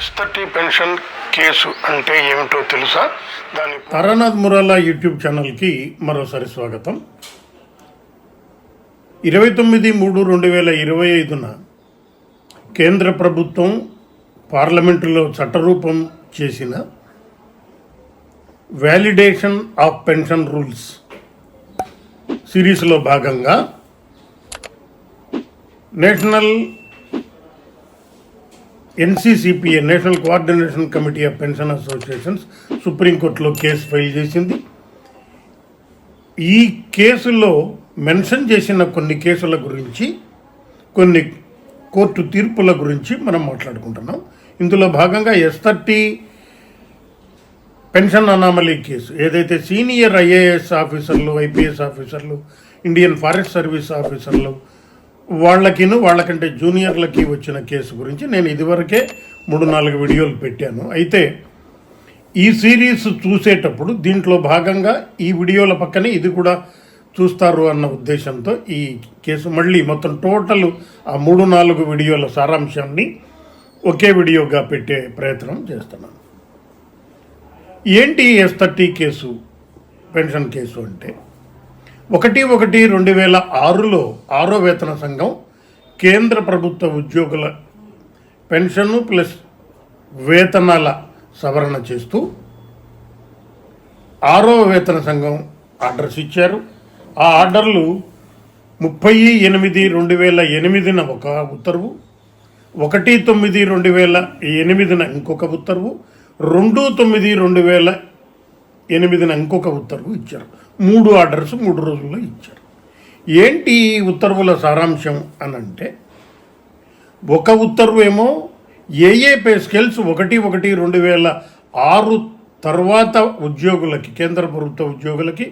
ఎస్థర్టీ pension case అంటే ఏమిటో తెలుసా? దాని తారానాథ్ మురాలా యూట్యూబ్ ఛానల్కి మరోసారి స్వాగతం. ఇరవై తొమ్మిది మూడు రెండు వేల ఇరవై ఐదున కేంద్ర ప్రభుత్వం పార్లమెంటులో చట్టరూపం చేసిన వ్యాలిడేషన్ ఆఫ్ పెన్షన్ రూల్స్ సిరీస్లో భాగంగా national NCCPA national coordination committee of pension associations సుప్రీంకోర్టులో కేసు ఫైల్ చేసింది. ఈ కేసులో మెన్షన్ చేసిన కొన్ని కేసుల గురించి కొన్ని కోర్టు తీర్పుల గురించి మనం మాట్లాడుకుంటున్నాం. ఇందులో భాగంగా S thirty pension anomaly case ఏదైతే సీనియర్ ఐఏఎస్ ఆఫీసర్లు ఐపీఎస్ ఆఫీసర్లు ఇండియన్ ఫారెస్ట్ సర్వీస్ ఆఫీసర్లు వాళ్ళకిను వాళ్ళకంటే జూనియర్లకి వచ్చిన కేసు గురించి నేను ఇదివరకే మూడు నాలుగు వీడియోలు పెట్టాను. అయితే ఈ సిరీస్ చూసేటప్పుడు దీంట్లో భాగంగా ఈ వీడియోల పక్కనే ఇది కూడా చూస్తారు అన్న ఉద్దేశంతో ఈ కేసు మళ్ళీ మొత్తం టోటల్ ఆ మూడు నాలుగు వీడియోల సారాంశాన్ని ఒకే వీడియోగా పెట్టే ప్రయత్నం చేస్తున్నాను. ఏంటి S thirty case pension case అంటే? ఒకటి ఒకటి రెండు వేల ఆరులో ఆరో వేతన సంఘం కేంద్ర ప్రభుత్వ ఉద్యోగుల పెన్షన్ ప్లస్ వేతనాల సవరణ చేస్తూ ఆరో వేతన సంఘం ఆర్డర్స్ ఇచ్చారు. ఆ ఆర్డర్లు ముప్పై ఎనిమిది రెండు వేల ఎనిమిదిన ఒక ఉత్తర్వు ఒకటి తొమ్మిది రెండు వేల ఎనిమిదిన ఇంకొక ఉత్తర్వు రెండు తొమ్మిది రెండు వేల ఎనిమిదిన ఇంకొక ఉత్తర్వు ఇచ్చారు. మూడు ఆర్డర్స్ మూడు రోజుల్లో ఇచ్చారు. ఏంటి ఈ ఉత్తర్వుల సారాంశం అని అంటే ఒక ఉత్తర్వు ఏమో ఏ ఏ పే స్కేల్స్ ఒకటి ఒకటి రెండు వేల ఆరు తర్వాత ఉద్యోగులకి కేంద్ర ప్రభుత్వ ఉద్యోగులకి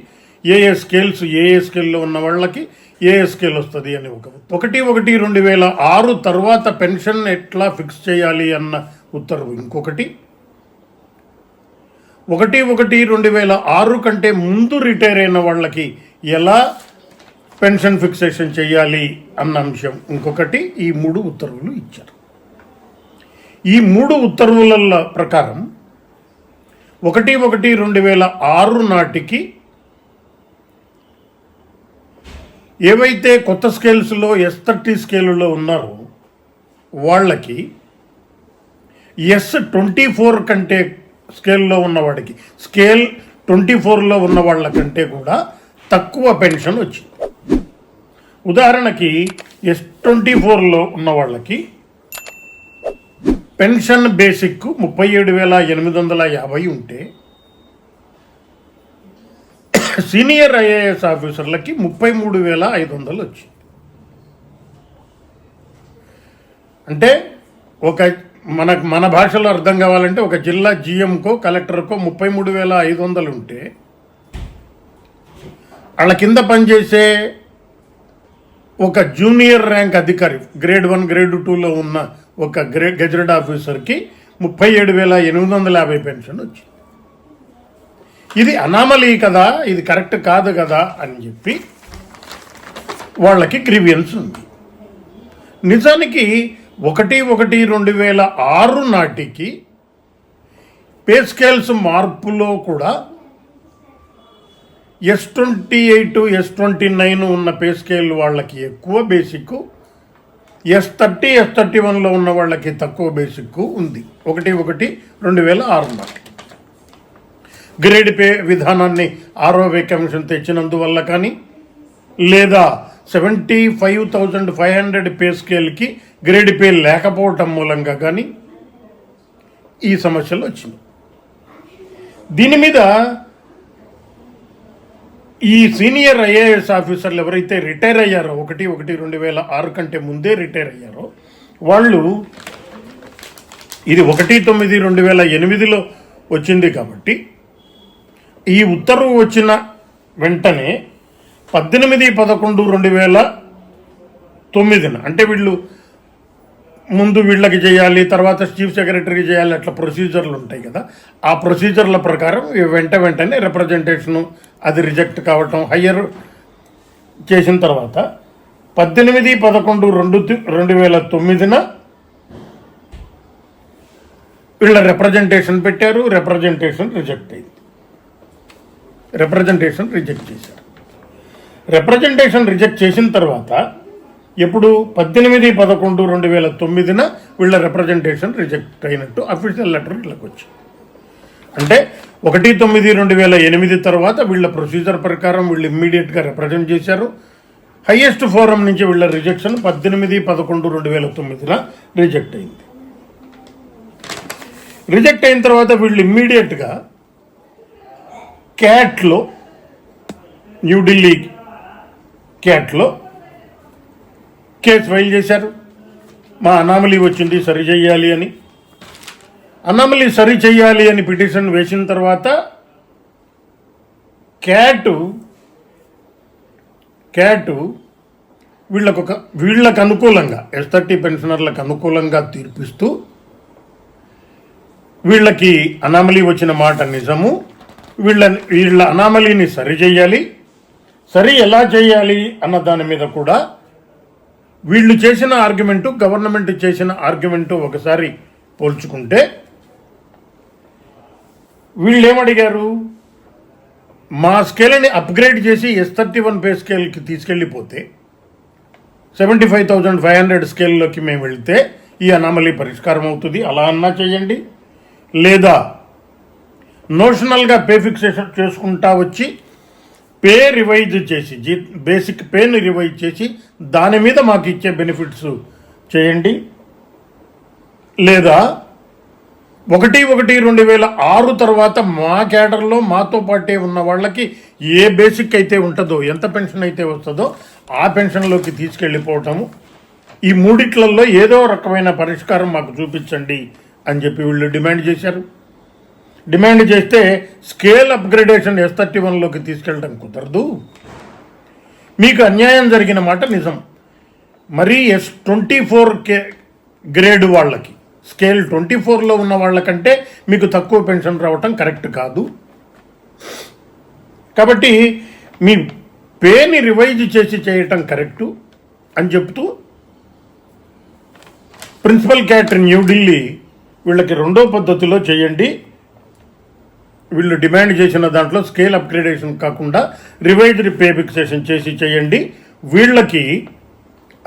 ఏ ఏ స్కేల్స్ ఏ ఏ స్కేల్లో ఉన్న వాళ్ళకి ఏ ఏ స్కేల్ వస్తుంది అని ఒక ఒకటి ఒకటి రెండు వేల ఆరు తర్వాత పెన్షన్ ఎట్లా ఫిక్స్ చేయాలి అన్న ఉత్తర్వు ఇంకొకటి. ఒకటి ఒకటి రెండు వేల ఆరు కంటే ముందు రిటైర్ అయిన వాళ్ళకి ఎలా పెన్షన్ ఫిక్సేషన్ చేయాలి అన్న అంశం. ఇంకొకటి ఈ మూడు ఉత్తర్వులు ఇచ్చారు. ఈ మూడు ఉత్తర్వుల ప్రకారం ఒకటి ఒకటి రెండు వేల ఆరు నాటికి ఏవైతే కొత్త స్కేల్స్లో ఎస్ థర్టీ స్కేలులో ఉన్నారో వాళ్ళకి ఎస్ ట్వంటీ ఫోర్ కంటే స్కేల్లో ఉన్నవాడికి. స్కేల్ ట్వంటీ ఫోర్లో ఉన్న వాళ్ళ కంటే కూడా తక్కువ పెన్షన్ వచ్చింది. ఉదాహరణకి ఎస్ ట్వంటీ ఫోర్లో ఉన్న వాళ్ళకి పెన్షన్ బేసిక్ ముప్పై ఏడు వేల ఎనిమిది వందల యాభై ఉంటే సీనియర్ ఐఏఎస్ ఆఫీసర్లకి ముప్పై మూడు వేల ఐదు వందలు వచ్చింది. అంటే ఒక మనకు మన భాషలో అర్థం కావాలంటే ఒక జిల్లా జిఎంకో కలెక్టర్కో ముప్పై మూడు వేల ఐదు వందలు ఉంటే వాళ్ళ కింద పనిచేసే ఒక జూనియర్ ర్యాంక్ అధికారి గ్రేడ్ వన్ గ్రేడ్ టూలో ఉన్న ఒక గ్రే గెజెటెడ్ ఆఫీసర్కి ముప్పై ఏడు వేల ఎనిమిది వందల యాభై పెన్షన్ వచ్చింది. ఇది అనామలీ కదా ఇది కరెక్ట్ కాదు కదా అని చెప్పి వాళ్ళకి గ్రీవియన్స్ ఉంది. నిజానికి ఒకటి ఒకటి రెండు వేల ఆరు నాటికి పే స్కేల్స్ మార్పులో కూడా S twenty eight S twenty nine ఉన్న పే స్కేల్ వాళ్ళకి ఎక్కువ basic S thirty S thirty వన్లో ఉన్న వాళ్ళకి తక్కువ బేసిక్ ఉంది. ఒకటి ఒకటి రెండు వేల ఆరు నాటికి. గ్రేడ్ పే విధానాన్ని ఆరోగ్య వే కమిషన్ తెచ్చినందువల్ల కానీ లేదా seventy five thousand five hundred pay స్కేల్కి grade pay లేకపోవటం మూలంగా కానీ ఈ సమస్యలు వచ్చింది. దీని మీద ఈ సీనియర్ ఐఏఎస్ ఆఫీసర్లు ఎవరైతే రిటైర్ అయ్యారో ఒకటి ఒకటి రెండు వేల ఆరు కంటే ముందే రిటైర్ అయ్యారో వాళ్ళు ఇది ఒకటి తొమ్మిది రెండు వేల ఎనిమిదిలో వచ్చింది కాబట్టి ఈ ఉత్తర్వు వచ్చిన వెంటనే పద్దెనిమిది పదకొండు రెండు వేల తొమ్మిదిన అంటే వీళ్ళు ముందు వీళ్ళకి చేయాలి తర్వాత చీఫ్ సెక్రటరీకి చేయాలి అట్లా ప్రొసీజర్లు ఉంటాయి కదా. ఆ ప్రొసీజర్ల ప్రకారం వెంట వెంటనే రిప్రజెంటేషను అది రిజెక్ట్ కావటం హయ్యర్ చేసిన తర్వాత పద్దెనిమిది పదకొండు రెండు రెండు వేల తొమ్మిదిన వీళ్ళ రిప్రజెంటేషన్ పెట్టారు రిప్రజెంటేషన్ రిజెక్ట్ అయింది. రిప్రజెంటేషన్ రిజెక్ట్ చేశారు. రిప్రజెంటేషన్ రిజెక్ట్ చేసిన తర్వాత ఎప్పుడు పద్దెనిమిది పదకొండు రెండు వేల తొమ్మిదిన వీళ్ళ రిప్రజెంటేషన్ రిజెక్ట్ అయినట్టు అఫీషియల్ లెటర్ వీళ్ళకి వచ్చింది. అంటే ఒకటి తొమ్మిది రెండు వేల ఎనిమిది తర్వాత వీళ్ళ ప్రొసీజర్ ప్రకారం వీళ్ళు ఇమ్మీడియట్గా రిప్రజెంట్ చేశారు. హయ్యెస్ట్ ఫోరం నుంచి వీళ్ళ రిజెక్షన్ పద్దెనిమిది పదకొండు రెండు వేల తొమ్మిదిన రిజెక్ట్ అయింది. రిజెక్ట్ అయిన తర్వాత వీళ్ళు ఇమ్మీడియట్గా క్యాట్లో న్యూఢిల్లీ క్యాట్లో కేసు ఫైల్ చేశారు. మా అనామలీ వచ్చింది సరి చేయాలి అని. అనామలీ సరి చేయాలి అని పిటిషన్ వేసిన తర్వాత క్యాటు క్యాటు వీళ్ళకు ఒక వీళ్ళకు అనుకూలంగా ఎస్ థర్టీ పెన్షనర్లకు అనుకూలంగా తీర్పిస్తూ వీళ్ళకి అనామలీ వచ్చిన మాట నిజము. వీళ్ళ వీళ్ళ అనామలీని సరి చేయాలి. సరి ఎలా చేయాలి అన్న దాని మీద కూడా వీళ్ళు చేసిన ఆర్గ్యుమెంటు గవర్నమెంట్ చేసిన ఆర్గ్యుమెంటు ఒకసారి పోల్చుకుంటే వీళ్ళు ఏమడిగారు మా స్కేల్ని అప్గ్రేడ్ చేసి ఎస్ థర్టీ వన్ పే స్కేల్కి తీసుకెళ్ళిపోతే seventy five thousand five hundred స్కేల్లోకి మేము వెళితే ఈ అనామలీ పరిష్కారం అవుతుంది. అలా అన్నా చేయండి. లేదా నోషనల్గా పే ఫిక్సేషన్ చేసుకుంటా వచ్చి పే రివైజ్ చేసి జీ బేసిక్ పేని రివైజ్ చేసి దాని మీద మాకు ఇచ్చే బెనిఫిట్స్ చేయండి. లేదా ఒకటి ఒకటి రెండు వేల ఆరు తర్వాత మా క్యాడర్లో మాతో పాటే ఉన్న వాళ్ళకి ఏ బేసిక్ అయితే ఉంటుందో ఎంత పెన్షన్ అయితే వస్తుందో ఆ పెన్షన్లోకి తీసుకెళ్ళిపోవటము. ఈ మూడిట్లలో ఏదో రకమైన పరిష్కారం మాకు చూపించండి అని చెప్పి వీళ్ళు డిమాండ్ చేశారు. డిమాండ్ చేస్తే స్కేల్ అప్గ్రేడేషన్ ఎస్ థర్టీ వన్లోకి తీసుకెళ్ళడం కుదరదు. మీకు అన్యాయం జరిగిన మాట నిజం. మరీ S twenty four K grade వాళ్ళకి స్కేల్ ట్వంటీ ఫోర్లో ఉన్న వాళ్ళకంటే మీకు తక్కువ పెన్షన్ రావటం కరెక్ట్ కాదు. కాబట్టి మీ పేని రివైజ్ చేసి చేయటం కరెక్టు అని చెప్తూ ప్రిన్సిపల్ క్యాటర్ న్యూఢిల్లీ వీళ్ళకి రెండో పద్ధతిలో చేయండి. వీళ్ళు డిమాండ్ చేసిన దాంట్లో స్కేల్ అప్గ్రేడేషన్ కాకుండా రివైజ్డ్ పే ఫిక్సేషన్ చేసి చేయండి. వీళ్ళకి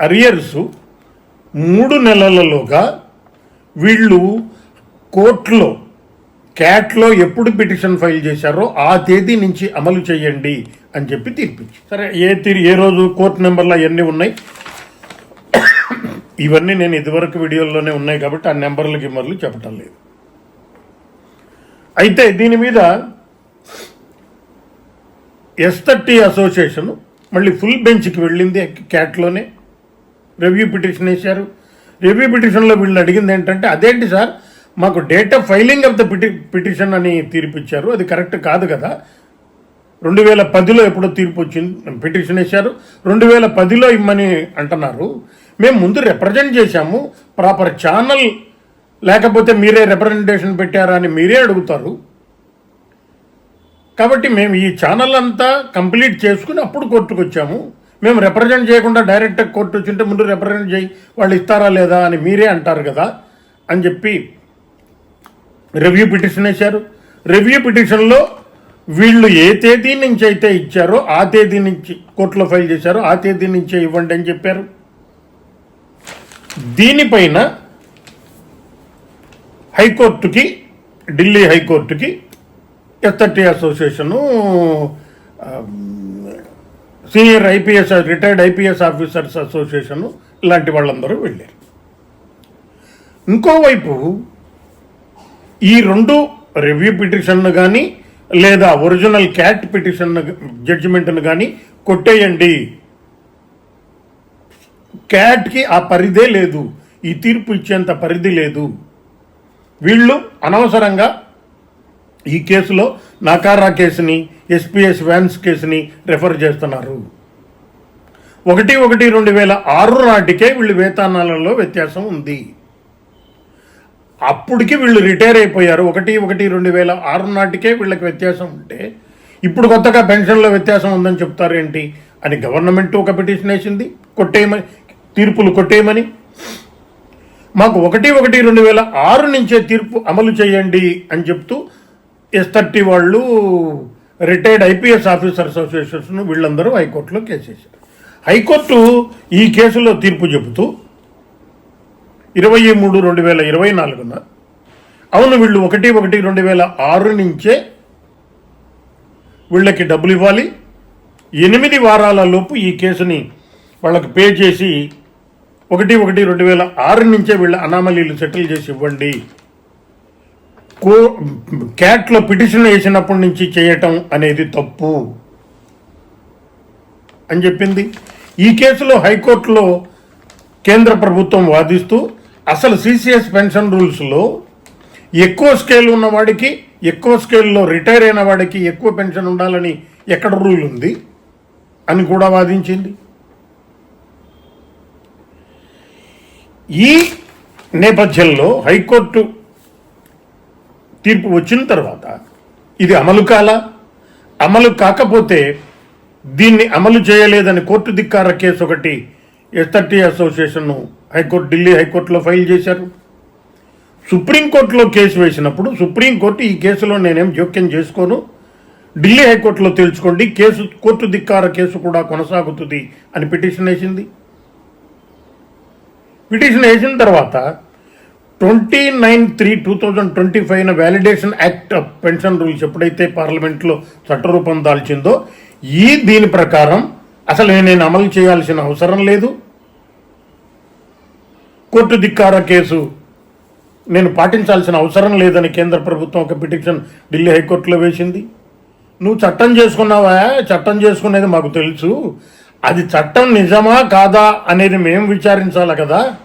అరియర్స్ మూడు నెలలలోగా వీళ్ళు కోర్టులో క్యాట్లో ఎప్పుడు పిటిషన్ ఫైల్ చేశారో ఆ తేదీ నుంచి అమలు చేయండి అని చెప్పి తీర్పిచ్చి సరే ఏ తీరు ఏ రోజు కోర్టు నెంబర్లు అవన్నీ ఉన్నాయి? ఇవన్నీ నేను ఇదివరకు వీడియోల్లోనే ఉన్నాయి కాబట్టి ఆ నెంబర్లు గిమ్మర్లు చెప్పటం లేదు. అయితే దీని మీద ఎస్ థర్టీ అసోసియేషన్ మళ్ళీ ఫుల్ బెంచ్కి వెళ్ళింది క్యాట్లోనే రివ్యూ పిటిషన్ వేశారు. రివ్యూ పిటిషన్లో వీళ్ళు అడిగింది ఏంటంటే అదేంటి సార్? మాకు date of filing of the peti petition అని తీర్పిచ్చారు. అది కరెక్ట్ కాదు కదా. రెండు వేల పదిలో ఎప్పుడో తీర్పు వచ్చింది పిటిషన్ వేశారు. రెండు వేల పదిలో ఇమ్మని అంటున్నారు. మేము ముందు రిప్రజెంట్ చేశాము. ప్రాపర్ ఛానల్ లేకపోతే మీరే రిప్రజెంటేషన్ పెట్టారా అని మీరే అడుగుతారు. కాబట్టి మేము ఈ ఛానల్ అంతా కంప్లీట్ చేసుకుని అప్పుడు కోర్టుకు వచ్చాము. మేము రిప్రజెంట్ చేయకుండా డైరెక్ట్ కోర్టు వచ్చింటే ముందు రిప్రజెంట్ చేయి వాళ్ళు ఇస్తారా లేదా అని మీరే అంటారు కదా అని చెప్పి రివ్యూ పిటిషన్ వేశారు. రివ్యూ పిటిషన్లో వీళ్ళు ఏ తేదీ నుంచి అయితే ఇచ్చారో ఆ తేదీ నుంచి కోర్టులో ఫైల్ చేశారో ఆ తేదీ నుంచే ఇవ్వండి అని చెప్పారు. దీనిపైన హైకోర్టుకి ఢిల్లీ హైకోర్టుకి SRT association senior IPS retired IPS officers association ఇలాంటి వాళ్ళందరూ వెళ్ళారు. ఇంకోవైపు ఈ రెండు రివ్యూ పిటిషన్ను కానీ లేదా ఒరిజినల్ క్యాట్ పిటిషన్ జడ్జిమెంట్ను కానీ కొట్టేయండి. క్యాట్కి ఆ పరిధే లేదు. ఈ తీర్పు ఇచ్చేంత పరిధి లేదు. వీళ్ళు అనవసరంగా ఈ కేసులో నాకారా కేసుని ఎస్పీఎస్ వ్యాన్స్ కేసుని రెఫర్ చేస్తున్నారు. ఒకటి ఒకటి రెండు వేల ఆరు నాటికే వీళ్ళు వేతనాలలో వ్యత్యాసం ఉంది. అప్పటికి వీళ్ళు రిటైర్ అయిపోయారు. ఒకటి ఒకటి రెండు వేల ఆరు నాటికే వీళ్ళకి వ్యత్యాసం ఉంటే ఇప్పుడు కొత్తగా పెన్షన్లో వ్యత్యాసం ఉందని చెప్తారు ఏంటి? అని గవర్నమెంట్ ఒక పిటిషన్ వేసింది. కొట్టేయమని తీర్పులు కొట్టేయమని. మాకు ఒకటి ఒకటి రెండు వేల ఆరు నుంచే తీర్పు అమలు చేయండి అని చెప్తూ ఎస్ థర్టీ వాళ్ళు రిటైర్డ్ ఐపీఎస్ ఆఫీసర్ అసోసియేషన్స్ వీళ్ళందరూ హైకోర్టులో కేసేశారు హైకోర్టు ఈ కేసులో తీర్పు చెబుతూ ఇరవై మూడు రెండు వేల ఇరవై నాలుగున అవును వీళ్ళు ఒకటి ఒకటి రెండు వేల ఆరు నుంచే వీళ్ళకి డబ్బులు ఇవ్వాలి. ఎనిమిది వారాల లోపు ఈ కేసుని వాళ్ళకి పే చేసి ఒకటి ఒకటి రెండు వేల ఆరు నుంచే వీళ్ళ అనామలీలు సెటిల్ చేసి ఇవ్వండి. కో క్యాట్లో పిటిషన్ వేసినప్పటి నుంచి చేయటం అనేది తప్పు అని చెప్పింది. ఈ కేసులో హైకోర్టులో కేంద్ర ప్రభుత్వం వాదిస్తూ అసలు సిసిఎస్ పెన్షన్ రూల్స్లో ఎక్కువ స్కేల్ ఉన్నవాడికి ఎక్కువ స్కేల్లో రిటైర్ అయిన వాడికి ఎక్కువ పెన్షన్ ఉండాలని ఎక్కడ రూల్ ఉంది అని కూడా వాదించింది. ఈ నేపథ్యంలో హైకోర్టు తీర్పు వచ్చిన తర్వాత ఇది అమలు కాలా అమలు కాకపోతే దీన్ని అమలు చేయలేదని కోర్టు ధిక్కార కేసు ఒకటి ఎస్ఆర్టీ అసోసియేషన్ను హైకోర్టు ఢిల్లీ హైకోర్టులో ఫైల్ చేశారు. సుప్రీంకోర్టులో కేసు వేసినప్పుడు సుప్రీంకోర్టు ఈ కేసులో నేనేం జోక్యం చేసుకోను. ఢిల్లీ హైకోర్టులో తేల్చుకోండి కేసు కోర్టు ధిక్కార కేసు కూడా కొనసాగుతుంది అని పిటిషన్ వేసింది. పిటిషన్ వేసిన తర్వాత twenty nine three two thousand twenty five validation act of pension rules ఎప్పుడైతే పార్లమెంట్లో చట్టరూపం దాల్చిందో ఈ దీని ప్రకారం అసలు నేను అమలు చేయాల్సిన అవసరం లేదు. కోర్టు ధిక్కార కేసు నేను పాటించాల్సిన అవసరం లేదని కేంద్ర ప్రభుత్వం ఒక పిటిషన్ ఢిల్లీ హైకోర్టులో వేసింది. నువ్వు చట్టం చేసుకున్నావా? చట్టం చేసుకునేది మాకు తెలుసు. అది చట్టం నిజమా కాదా అనేది మేము విచారించాలి కదా?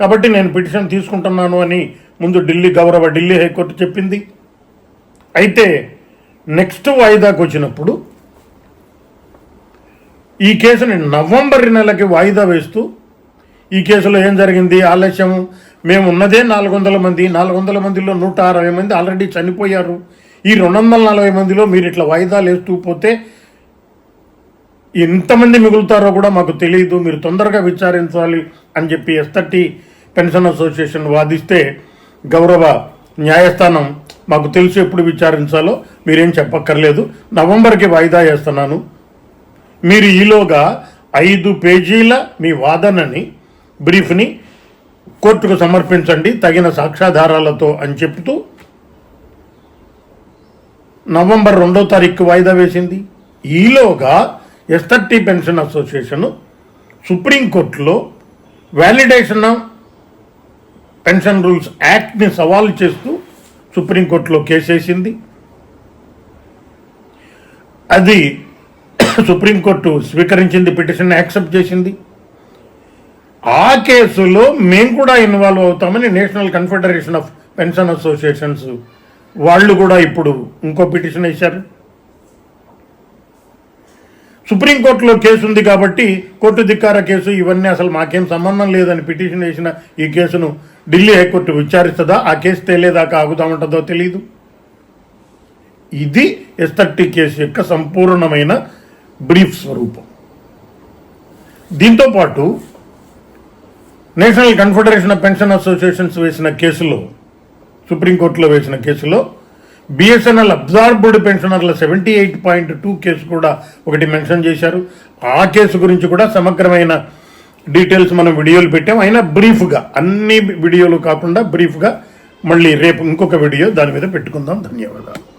కాబట్టి నేను పిటిషన్ తీసుకుంటున్నాను అని ముందు ఢిల్లీ గౌరవ ఢిల్లీ హైకోర్టు చెప్పింది. అయితే నెక్స్ట్ వాయిదాకు వచ్చినప్పుడు ఈ కేసుని నవంబర్ నెలకి వాయిదా వేస్తూ ఈ కేసులో ఏం జరిగింది? ఆలస్యం. మేము ఉన్నదే నాలుగు వందల మంది. నాలుగు వందల మందిలో నూట అరవై మంది ఆల్రెడీ చనిపోయారు. ఈ రెండు వందల నలభై మందిలో మీరు ఇట్లా వాయిదాలు వేస్తూ పోతే ఎంతమంది మిగులుతారో కూడా మాకు తెలియదు మీరు తొందరగా విచారించాలి అని చెప్పి ఎస్థర్టీ పెన్షన్ అసోసియేషన్ వాదిస్తే గౌరవ న్యాయస్థానం మాకు తెలుసు ఎప్పుడు విచారించాలో మీరేం చెప్పక్కర్లేదు. నవంబర్కి వాయిదా వేస్తున్నాను. మీరు ఈలోగా ఐదు పేజీల మీ వాదనని బ్రీఫ్ని కోర్టుకు సమర్పించండి తగిన సాక్ష్యాధారాలతో అని చెప్తూ నవంబర్ రెండో తారీఖు వాయిదా వేసింది. ఈలోగా ఎస్ఆర్టీ పెన్షన్ అసోసియేషన్ సుప్రీంకోర్టులో వ్యాలిడేషన్ పెన్షన్ రూల్స్ యాక్ట్ని సవాల్ చేస్తూ సుప్రీంకోర్టులో కేసేసింది. అది సుప్రీంకోర్టు స్వీకరించింది పిటిషన్ యాక్సెప్ట్ చేసింది. ఆ కేసులో మేము కూడా ఇన్వాల్వ్ అవుతామని national confederation of pension associations వాళ్ళు కూడా ఇప్పుడు ఇంకో పిటిషన్ వేశారు. సుప్రీంకోర్టులో కేసు ఉంది కాబట్టి కోర్టు ధిక్కార కేసు ఇవన్నీ అసలు మాకేం సంబంధం లేదని పిటిషన్ వేసిన ఈ కేసును ఢిల్లీ హైకోర్టు విచారిస్తుందా? ఆ కేసు తేలేదాకా ఆగుతామంటుందో తెలియదు ఇది ఎస్ఆర్టీ కేసు యొక్క సంపూర్ణమైన బ్రీఫ్ స్వరూపం. దీంతో పాటు national confederation of pension associations వేసిన కేసులో సుప్రీంకోర్టులో వేసిన కేసులో BSNL absorbed పెన్షనర్ల seventy eight point two case కూడా ఒకటి మెన్షన్ చేశారు. ఆ కేసు గురించి కూడా సమగ్రమైన డీటెయిల్స్ మనం వీడియోలు పెట్టాం. అయినా బ్రీఫ్గా అన్ని వీడియోలు కాకుండా బ్రీఫ్గా మళ్ళీ రేపు ఇంకొక వీడియో దాని మీద పెట్టుకుందాం. ధన్యవాదాలు.